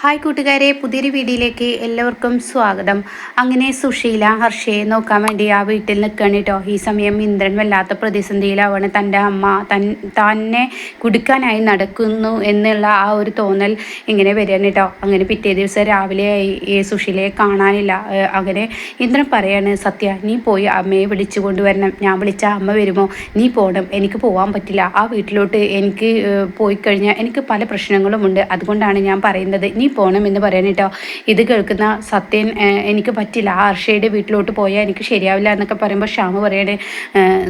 Hi കൂട്ടുകാരെ പുതിയൊരു വീഡിയോയിലേക്ക് എല്ലാവർക്കും സ്വാഗതം. അങ്ങനെ സുശീല ഹർഷയെ നോക്കാൻ വേണ്ടി ആ വീട്ടിൽ നിൽക്കണം കേട്ടോ ഈ സമയം ഇന്ദ്രൻ വല്ലാത്ത പ്രതിസന്ധിയിലാവാണ് തന്റെ അമ്മ തൻ തന്നെ കുടുക്കാനായി നടക്കുന്നു എന്നുള്ള ആ ഒരു തോന്നൽ ഇങ്ങനെ വരികയാണ് കേട്ടോ അങ്ങനെ പിറ്റേ ദിവസം രാവിലെ ഈ സുശീലയെ കാണാനില്ല. അങ്ങനെ ഇന്ദ്രൻ പറയാണ് സത്യ നീ പോയി അമ്മയെ വിളിച്ചു കൊണ്ടുവരണം. ഞാൻ വിളിച്ച അമ്മ വരുമോ? നീ പോകണം എനിക്ക് പോകാൻ പറ്റില്ല. ആ വീട്ടിലോട്ട് എനിക്ക് പോയി കഴിഞ്ഞാൽ എനിക്ക് പല പ്രശ്നങ്ങളുമുണ്ട് അതുകൊണ്ടാണ് ഞാൻ പറയുന്നത്. നീ പോകണം എന്ന് പറയാൻ കേട്ടോ. ഇത് കേൾക്കുന്ന സത്യൻ എനിക്ക് പറ്റില്ല. ആ ഹർഷയുടെ വീട്ടിലോട്ട് പോയാൽ എനിക്ക് ശരിയാവില്ല എന്നൊക്കെ പറയുമ്പോൾ ശ്യാമ പറയാണ്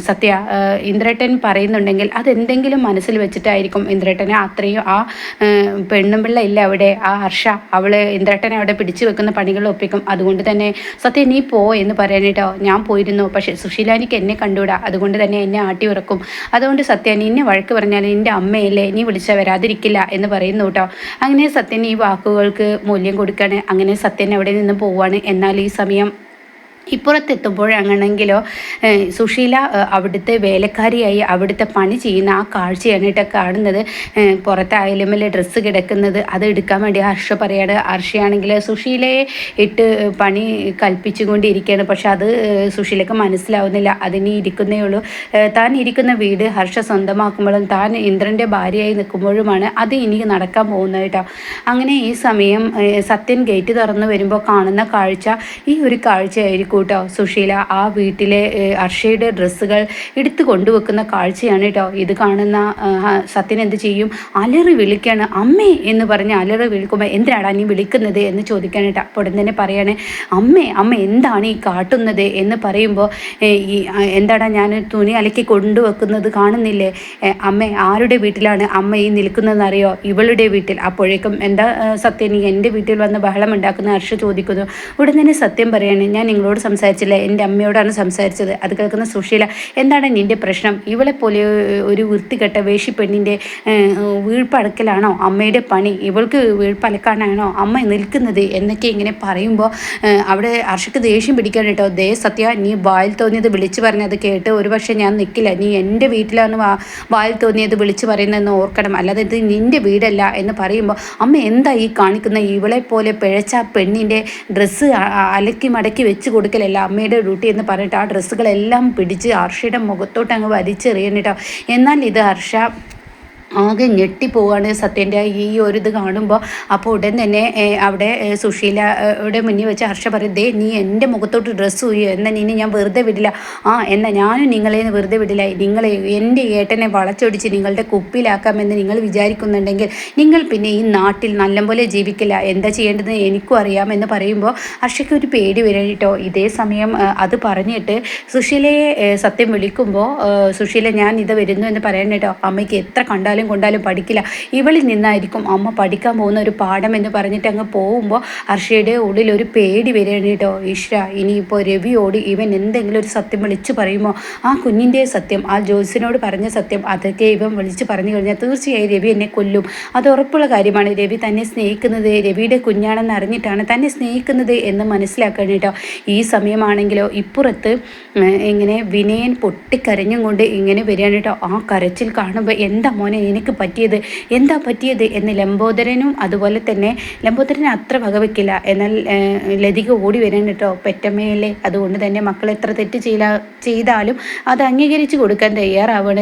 സത്യ ഇന്ദ്രട്ടൻ പറയുന്നുണ്ടെങ്കിൽ അതെന്തെങ്കിലും മനസ്സിൽ വെച്ചിട്ടായിരിക്കും ഇന്ദ്രേട്ടനെ അത്രയും ആ പെണ്ണും പിള്ള ഇല്ല അവിടെ. ആ ഹർഷ അവൾ ഇന്ദ്രേട്ടനെ അവിടെ പിടിച്ചു വെക്കുന്ന പണികൾ ഒപ്പിക്കും. അതുകൊണ്ട് തന്നെ സത്യ നീ പോ എന്ന് പറയാനേട്ടോ ഞാൻ പോയിരുന്നു പക്ഷെ സുശീലാനിക്ക് എന്നെ കണ്ടുവിടാ അതുകൊണ്ട് തന്നെ എന്നെ ആട്ടി ഉറക്കും. അതുകൊണ്ട് സത്യ നിന്നെ വഴക്ക് പറഞ്ഞാൽ നിന്റെ അമ്മയല്ലേ നീ വിളിച്ചാൽ വരാതിരിക്കില്ല എന്ന് പറയുന്നു കേട്ടോ. അങ്ങനെ സത്യൻ ഈ വാക്കുകൾക്ക് മൂല്യം കൊടുക്കുകയാണ് അങ്ങനെ സത്യൻ അവിടെ നിന്ന് പോവുകയാണ് എന്നാൽ ഈ സമയം ഇപ്പുറത്തെത്തുമ്പോഴാണെങ്കിലോ സുശീല അവിടുത്തെ വേലക്കാരിയായി അവിടുത്തെ പണി ചെയ്യുന്ന ആ കാഴ്ചയാണ് കേട്ടോ കാണുന്നത് പുറത്തെ അയലുമേൽ ഡ്രസ്സ് കിടക്കുന്നത് അത് എടുക്കാൻ വേണ്ടി ഹർഷ പറയാണ്. ഹർഷയാണെങ്കിൽ സുശീലയെ ഇട്ട് പണി കൽപ്പിച്ചുകൊണ്ടിരിക്കുകയാണ്. പക്ഷെ അത് സുശീലക്ക് മനസ്സിലാവുന്നില്ല. അതിന് ഇരിക്കുന്നേ ഉള്ളൂ. താൻ ഇരിക്കുന്ന വീട് ഹർഷ സ്വന്തമാക്കുമ്പോഴും താൻ ഇന്ദ്രന്റെ ഭാര്യയായി നിൽക്കുമ്പോഴുമാണ് അത് ഇനി നടക്കാൻ പോകുന്നത് കേട്ടോ. അങ്ങനെ ഈ സമയം സത്യൻ ഗേറ്റ് തുറന്നു വരുമ്പോൾ കാണുന്ന കാഴ്ച ഈ ഒരു കാഴ്ചയായിരിക്കും. കേട്ടോ. സുശീല ആ വീട്ടിലെ അർഷയുടെ ഡ്രസ്സുകൾ എടുത്തു കൊണ്ടുവെക്കുന്ന കാഴ്ചയാണ് കേട്ടോ. ഇത് കാണുന്ന സത്യൻ എന്ത് ചെയ്യും? അലറി വിളിക്കാണ്. അമ്മേ എന്ന് പറഞ്ഞ് അലറി വിളിക്കുമ്പോൾ എന്തിനാടാ നീ വിളിക്കുന്നത് എന്ന് ചോദിക്കാൻ കേട്ടോ. അപ്പോൾ ഉടൻ തന്നെ പറയാണ് അമ്മേ അമ്മ എന്താണ് ഈ കാട്ടുന്നത്? എന്ന് പറയുമ്പോൾ ഈ എന്താടാ ഞാൻ തുണി അലക്കി കൊണ്ടുവെക്കുന്നത് കാണുന്നില്ലേ? അമ്മ ആരുടെ വീട്ടിലാണ് അമ്മ ഈ നിൽക്കുന്നതെന്ന് അറിയോ? ഇവളുടെ വീട്ടിൽ. അപ്പോഴേക്കും എന്താ സത്യം നീ എന്റെ വീട്ടിൽ വന്ന് ബഹളം ഉണ്ടാക്കുന്ന ഹർഷ ചോദിക്കുന്നു. ഉടൻ തന്നെ സത്യം പറയാണ് ഞാൻ നിങ്ങളോട് സംസാരിച്ചില്ല എന്റെ അമ്മയോടാണ് സംസാരിച്ചത്. അത് കേൾക്കുന്ന സുശീല എന്താണ് നിന്റെ പ്രശ്നം? ഇവളെ പോലെ ഒരു വൃത്തികെട്ട വേഷിപ്പെണ്ണിന്റെ വീഴ്പ്പടക്കലാണോ അമ്മയുടെ പണി ഇവൾക്ക് വീഴ്പ്പലക്കാനാണോ അമ്മ നിൽക്കുന്നത്? എന്നൊക്കെ ഇങ്ങനെ പറയുമ്പോൾ അവിടെ അർഷക്ക് ദേഷ്യം പിടിക്കാൻ കേട്ടോ. ദേ സത്യ നീ വായിൽ തോന്നിയത് വിളിച്ചു പറഞ്ഞത് കേട്ട് ഒരു പക്ഷേ ഞാൻ നിൽക്കില്ല. നീ എന്റെ വീട്ടിലാണ് വാ വായിൽ തോന്നിയത് വിളിച്ചു പറയുന്നതെന്ന് ഓർക്കണം. അല്ലാതെ ഇത് നിന്റെ വീടല്ല എന്ന് പറയുമ്പോൾ അമ്മ എന്താ ഈ കാണിക്കുന്ന? ഇവളെ പോലെ പിഴച്ച പെണ്ണിന്റെ ഡ്രസ്സ് അലക്കി മടക്കി വെച്ച് കൊടുക്കലല്ല അമ്മയുടെ ഡ്യൂട്ടി എന്ന് പറഞ്ഞിട്ട് ആ ഡ്രസ്സുകളെല്ലാം പിടിച്ച് ഹർഷയുടെ മുഖത്തോട്ട് അങ്ങ് വലിച്ചെറിയണിട്ടോ എന്നാൽ ഇത് ഹർഷ ആകെ ഞെട്ടിപ്പോവാണ് സത്യന്റെ ഈ ഒരു ഇത് കാണുമ്പോൾ. അപ്പോൾ ഉടൻ തന്നെ അവിടെ സുശീലയുടെ മുന്നിൽ വെച്ച് ഹർഷ പറയും ദേ നീ എന്റെ മുഖത്തോട്ട് ഡ്രസ്സ് ഊയോ എന്നാൽ ഇനി ഞാൻ വെറുതെ വിടില്ല. ആ എന്നാൽ ഞാനും നിങ്ങളെ വെറുതെ വിടില്ല. നിങ്ങളെ എന്റെ ഏട്ടനെ വളച്ചൊടിച്ച് നിങ്ങളുടെ കുപ്പിലാക്കാമെന്ന് നിങ്ങൾ വിചാരിക്കുന്നുണ്ടെങ്കിൽ നിങ്ങൾ പിന്നെ ഈ നാട്ടിൽ നല്ലപോലെ ജീവിക്കില്ല. എന്താ ചെയ്യേണ്ടതെന്ന് എനിക്കും അറിയാമെന്ന് പറയുമ്പോൾ ഹർഷയ്ക്ക് ഒരു പേടി വരും കേട്ടോ. ഇതേ സമയം അത് പറഞ്ഞിട്ട് സുശീലയെ സത്യം വിളിക്കുമ്പോൾ സുശീല ഞാൻ ഇത് വരുന്നു എന്ന് പറയാൻ കേട്ടോ. അമ്മയ്ക്ക് എത്ര കണ്ടാലും കൊണ്ടാലും പഠിക്കില്ല. ഇവളിൽ നിന്നായിരിക്കും അമ്മ പഠിക്കാൻ പോകുന്ന ഒരു പാഠം എന്ന് പറഞ്ഞിട്ട് അങ്ങ് പോകുമ്പോൾ ഹർഷയുടെ ഉള്ളിൽ ഒരു പേടി വരികയാണ് കേട്ടോ. ഈശ്വര ഇനിയിപ്പോൾ രവിയോട് ഇവൻ എന്തെങ്കിലും ഒരു സത്യം വിളിച്ചു പറയുമോ? ആ കുഞ്ഞിന്റെ സത്യം ആ ജോസിനോട് പറഞ്ഞ സത്യം അതൊക്കെ ഇവൻ വിളിച്ചു പറഞ്ഞു കഴിഞ്ഞാൽ തീർച്ചയായും രവി എന്നെ കൊല്ലും. അത് ഉറപ്പുള്ള കാര്യമാണ്. രവി തന്നെ സ്നേഹിക്കുന്നത് രവിയുടെ കുഞ്ഞാണെന്ന് അറിഞ്ഞിട്ടാണ് തന്നെ സ്നേഹിക്കുന്നത് എന്ന് മനസ്സിലാക്കണം കേട്ടോ. ഈ സമയമാണെങ്കിലോ ഇപ്പുറത്ത് ഇങ്ങനെ വിനയൻ പൊട്ടിക്കരഞ്ഞും കൊണ്ട് ഇങ്ങനെ വരികയാണ് കേട്ടോ. ആ കരച്ചിൽ കാണുമ്പോൾ എന്താ മോനെ എനിക്ക് പറ്റിയത്? എന്താ പറ്റിയത്? എന്ന് ലംബോദരനും അതുപോലെ തന്നെ ലംബോദരനെ അത്ര വകവെക്കില്ല. എന്നാൽ ലതിക ഓടി വരാൻ കേട്ടോ. പെറ്റമ്മയല്ലേ? അതുകൊണ്ട് തന്നെ മക്കൾ എത്ര തെറ്റ് ചെയ്ത ചെയ്താലും അത് അംഗീകരിച്ച് കൊടുക്കാൻ തയ്യാറാവണ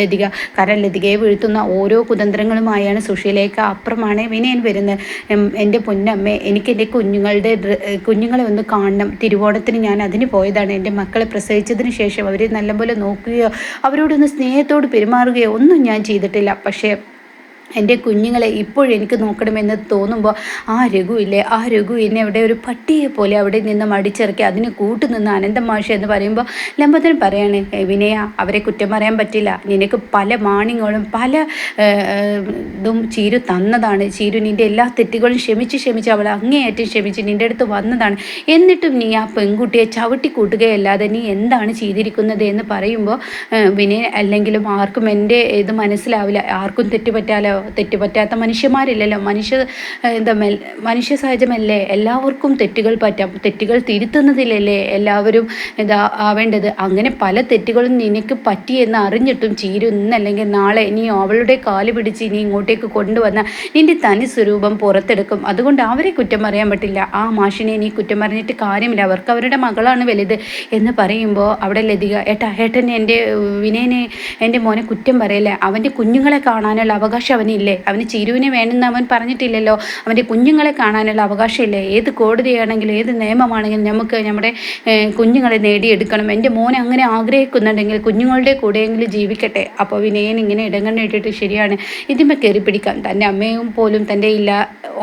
ലതിക. കാരണം ലതികയെ വീഴ്ത്തുന്ന ഓരോ കുതന്ത്രങ്ങളുമായാണ് സുശീലേക്ക് അപ്പുറമാണ് വിനയൻ വരുന്നത്. എന്റെ പൊന്നമ്മേ എനിക്ക് എന്റെ കുഞ്ഞുങ്ങളുടെ കുഞ്ഞുങ്ങളെ ഒന്ന് കാണണം. തിരുവോണത്തിന് ഞാൻ അതിന് പോയതാണ്. എന്റെ മക്കളെ പ്രസവിച്ചതിന് ശേഷം അവരെ നല്ലപോലെ നോക്കുകയോ അവരോടൊന്ന് സ്നേഹത്തോട് പെരുമാറുകയോ ഒന്നും ഞാൻ ചെയ്തിട്ടില്ല. പക്ഷേ എന്റെ കുഞ്ഞുങ്ങളെ ഇപ്പോഴെനിക്ക് നോക്കണമെന്ന് തോന്നുമ്പോൾ ആ രഘു ഇല്ലേ ആ രഘു എന്നെ അവിടെ ഒരു പട്ടിയെ പോലെ അവിടെ നിന്ന് മടിച്ചിറക്കി അതിന് കൂട്ടുനിന്ന് അനന്തമാഷ എന്ന് പറയുമ്പോൾ ലംബത്തിന് പറയാണ് "ഏ, വിനയ അവരെ കുറ്റം പറയാൻ പറ്റില്ല. നിനക്ക് പല മാണിങ്ങളും പല ഇതും ചീരു തന്നതാണ്. ചീരു നിന്റെ എല്ലാ തെറ്റുകളും ക്ഷമിച്ച് ക്ഷമിച്ച് അവൾ അങ്ങേയറ്റം ക്ഷമിച്ച് നിന്റെ അടുത്ത് വന്നതാണ്. എന്നിട്ടും നീ ആ പെൺകുട്ടിയെ ചവിട്ടി കൂട്ടുകയല്ലാതെ നീ എന്താണ് ചെയ്തിരിക്കുന്നത് എന്ന് പറയുമ്പോൾ വിനയ അല്ലെങ്കിലും ആർക്കും എന്റെ ഇത് മനസ്സിലാവില്ല. ആർക്കും തെറ്റുപറ്റാലോ തെറ്റുപറ്റാത്ത മനുഷ്യന്മാരില്ലല്ലോ. മനുഷ്യ എന്താ മനുഷ്യ സഹജമല്ലേ? എല്ലാവർക്കും തെറ്റുകൾ പറ്റാം തെറ്റുകൾ തിരുത്തുന്നതിലല്ലേ എല്ലാവരും എന്താ ആവേണ്ടത്? അങ്ങനെ പല തെറ്റുകളും നിനക്ക് പറ്റിയെന്ന് അറിഞ്ഞിട്ടും ചീരും ഇന്നല്ലെങ്കിൽ നാളെ നീ അവളുടെ കാൽ പിടിച്ച് ഇനി ഇങ്ങോട്ടേക്ക് കൊണ്ടുവന്ന നിന്റെ തനി സ്വരൂപം പുറത്തെടുക്കും. അതുകൊണ്ട് അവരെ കുറ്റം പറയാൻ പറ്റില്ല. ആ മാഷിനെ നീ കുറ്റം പറഞ്ഞിട്ട് കാര്യമില്ല. അവർക്ക് അവരുടെ മകളാണ് വലുത് എന്ന് പറയുമ്പോൾ അവിടെ ലതിക ഏട്ടാ ഏട്ടൻ എന്റെ വിനയനെ എന്റെ മോനെ കുറ്റം പറയില്ല? അവന്റെ കുഞ്ഞുങ്ങളെ കാണാനുള്ള അവകാശം അവനില്ലേ? അവന് ചിരുവിനെ വേണമെന്ന് അവൻ പറഞ്ഞിട്ടില്ലല്ലോ. അവന്റെ കുഞ്ഞുങ്ങളെ കാണാനുള്ള അവകാശമില്ലേ? ഏത് കോടതിയാണെങ്കിലും ഏത് നിയമമാണെങ്കിലും നമുക്ക് നമ്മുടെ കുഞ്ഞുങ്ങളെ നേടിയെടുക്കണം. എന്റെ മോൻ അങ്ങനെ ആഗ്രഹിക്കുന്നുണ്ടെങ്കിൽ കുഞ്ഞുങ്ങളുടെ കൂടെയെങ്കിലും ജീവിക്കട്ടെ. അപ്പോൾ വിനയൻ ഇങ്ങനെ ഇടങ്ങണ്ണിട്ടിട്ട് ശരിയാണ്. ഇതിമ്മ കയറി പിടിക്കാം. തന്റെ അമ്മയും പോലും തന്റെ ഇല്ല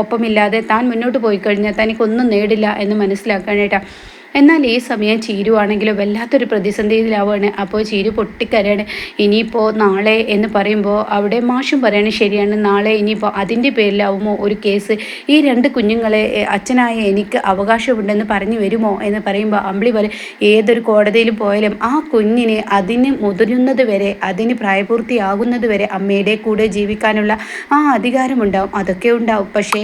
ഒപ്പമില്ലാതെ താൻ മുന്നോട്ട് പോയി കഴിഞ്ഞാൽ തനിക്കൊന്നും നേടില്ല എന്ന് മനസ്സിലാക്കാനായിട്ടാണ്. എന്നാൽ ഈ സമയം ചീരുവാണെങ്കിലും വല്ലാത്തൊരു പ്രതിസന്ധിയിലാവുകയാണ്. അപ്പോൾ ചീരു പൊട്ടിക്കരയാണ്. ഇനിയിപ്പോൾ നാളെ എന്ന് പറയുമ്പോൾ അവിടെ മാഷും പറയാണ് ശരിയാണ്. നാളെ ഇനിയിപ്പോൾ അതിന്റെ പേരിലാവുമോ ഒരു കേസ്? ഈ രണ്ട് കുഞ്ഞുങ്ങളെ അച്ഛനായ എനിക്ക് അവകാശമുണ്ടെന്ന് പറഞ്ഞു വരുമോ എന്ന് പറയുമ്പോൾ അമ്പിളി പറയും ഏതൊരു കോടതിയിൽ പോയാലും ആ കുഞ്ഞിനെ അതിന് മുതിരുന്നത് വരെ അതിന് പ്രായപൂർത്തിയാകുന്നത് വരെ അമ്മയുടെ കൂടെ ജീവിക്കാനുള്ള ആ അധികാരമുണ്ടാവും. അതൊക്കെ ഉണ്ടാവും. പക്ഷേ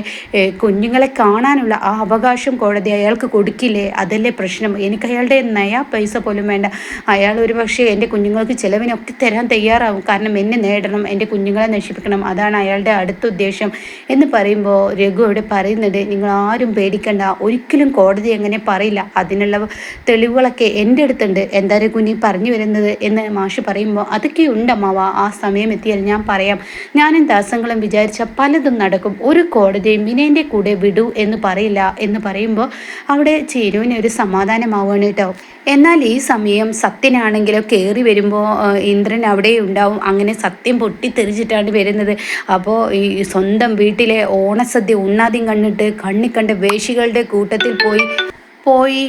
കുഞ്ഞുങ്ങളെ കാണാനുള്ള ആ അവകാശം കോടതി അയാൾക്ക് കൊടുക്കില്ലേ? അതല്ലേ പ്രശ്നം. എനിക്ക് അയാളുടെ നയാ പൈസ പോലും വേണ്ട. അയാൾ ഒരു പക്ഷേ എന്റെ കുഞ്ഞുങ്ങൾക്ക് ചിലവിനൊക്കെ തരാൻ തയ്യാറാവും. കാരണം എന്നെ നേടണം എന്റെ കുഞ്ഞുങ്ങളെ നശിപ്പിക്കണം. അതാണ് അയാളുടെ അടുത്ത ഉദ്ദേശം. എന്ന് പറയുമ്പോൾ രഘു അവിടെ പറയുന്നത് നിങ്ങൾ ആരും പേടിക്കണ്ട. ഒരിക്കലും കോടതി എങ്ങനെ പറയില്ല. അതിനുള്ള തെളിവുകളൊക്കെ എന്റെ അടുത്തുണ്ട്. എന്താ രഘു നീ പറഞ്ഞു വരുന്നത്? എന്ന് മാഷ് പറയുമ്പോൾ അതൊക്കെ ഉണ്ട് അമ്മാവ. ആ സമയം എത്തിയാൽ ഞാൻ പറയാം. ഞാനും ദാസങ്ങളും വിചാരിച്ച പലതും നടക്കും. ഒരു കോടതിയും വിനയന്റെ കൂടെ വിടൂ എന്ന് പറയില്ല. എന്ന് പറയുമ്പോൾ അവിടെ ചേരുവിനെ ഒരു സമാധാനമാവുകയാണ് കേട്ടോ എന്നാൽ ഈ സമയം സത്യനാണെങ്കിലോ കയറി വരുമ്പോൾ ഇന്ദ്രൻ അവിടെ ഉണ്ടാവും. അങ്ങനെ സത്യം പൊട്ടിത്തെറിച്ചിട്ടാണ് വരുന്നത്. അപ്പോൾ ഈ സ്വന്തം വീട്ടിലെ ഓണസദ്യ ഉണ്ണാദ്യം കണ്ടിട്ട് കണ്ണിക്കണ്ട വേശികളുടെ കൂട്ടത്തിൽ പോയി പോയി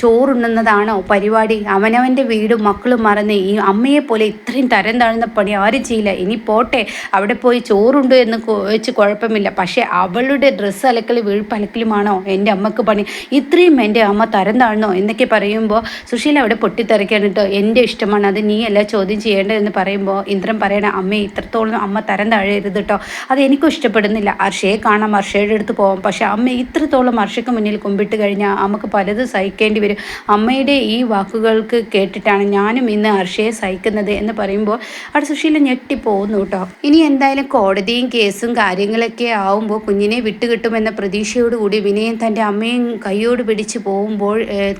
ചോറുണ്ണുന്നതാണോ പരിപാടി. അവനവന്റെ വീടും മക്കളും മറന്ന് ഈ അമ്മയെ പോലെ ഇത്രയും തരം താഴ്ന്ന പണി ആരും ചെയ്യില്ല. ഇനി പോട്ടെ അവിടെ പോയി ചോറുണ്ട് എന്ന് വെച്ച് കുഴപ്പമില്ല. പക്ഷേ അവളുടെ ഡ്രസ്സ് അലക്കൽ വീഴ്പ്പലക്കലുമാണോ എന്റെ അമ്മയ്ക്ക് പണി? ഇത്രയും എന്റെ അമ്മ തരം താഴ്ന്നോ എന്നൊക്കെ പറയുമ്പോൾ സുശീല അവിടെ പൊട്ടിത്തെറിക്കാൻ കേട്ടോ. എന്റെ ഇഷ്ടമാണ് അത് നീ അല്ല ചോദ്യം ചെയ്യേണ്ടതെന്ന് പറയുമ്പോൾ ഇന്ദ്രൻ പറയണ അമ്മ ഇത്രത്തോളം അമ്മ തരം താഴരുത് കേട്ടോ. അത് എനിക്കും ഇഷ്ടപ്പെടുന്നില്ല. അർഷയെ കാണാം അർഷയുടെ അടുത്ത് പോകാം പക്ഷേ അമ്മ ഇത്രത്തോളം അർഷയ്ക്ക് മുന്നിൽ കുമ്പിട്ട് കഴിഞ്ഞാൽ അമ്മ നമുക്ക് പലത് സഹിക്കേണ്ടി വരും. അമ്മയുടെ ഈ വാക്കുകൾക്ക് കേട്ടിട്ടാണ് ഞാനും ഇന്ന് ഹർഷയെ സഹിക്കുന്നത് എന്ന് പറയുമ്പോൾ അവിടെ സുശീല ഞെട്ടിപ്പോകുന്നു കേട്ടോ. ഇനി എന്തായാലും കോടതിയും കേസും കാര്യങ്ങളൊക്കെ ആവുമ്പോൾ കുഞ്ഞിനെ വിട്ടുകിട്ടുമെന്ന പ്രതീക്ഷയോടുകൂടി വിനയൻ തന്റെ അമ്മയും കൈയോട് പിടിച്ച് പോകുമ്പോൾ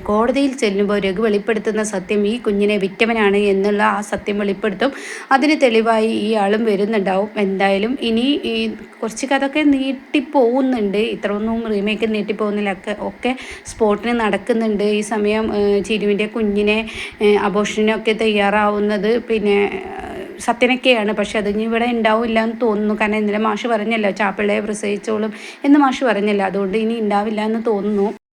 കോടതിയിൽ ചെല്ലുമ്പോൾ രഘു വെളിപ്പെടുത്തുന്ന സത്യം ഈ കുഞ്ഞിനെ വിറ്റവനാണ് എന്നുള്ള ആ സത്യം വെളിപ്പെടുത്തും. അതിന് തെളിവായി ഈ ആളും വരുന്നുണ്ടാവും. എന്തായാലും ഇനി ഈ കുറച്ച് കഥയൊക്കെ നീട്ടിപ്പോകുന്നുണ്ട്. ഇത്രയൊന്നും റീമേക്ക് നീട്ടിപ്പോകുന്നില്ല. ഒക്കെ സ്പോ സ്പോട്ടിന് നടക്കുന്നുണ്ട്. ഈ സമയം ചിരുവിന്റെ കുഞ്ഞിനെ അബോഷനൊക്കെ തയ്യാറാവുന്നത് പിന്നെ സത്യനൊക്കെയാണ്. പക്ഷെ അത് ഇനി ഇവിടെ ഉണ്ടാവില്ല എന്ന് തോന്നുന്നു. കാരണം ഇന്നലെ മാഷ് പറഞ്ഞല്ലോ ചാപ്പിള്ളയെ പ്രസവിച്ചോളും എന്ന് മാഷ് പറഞ്ഞല്ലോ. അതുകൊണ്ട് ഇനി ഉണ്ടാവില്ല എന്ന് തോന്നുന്നു.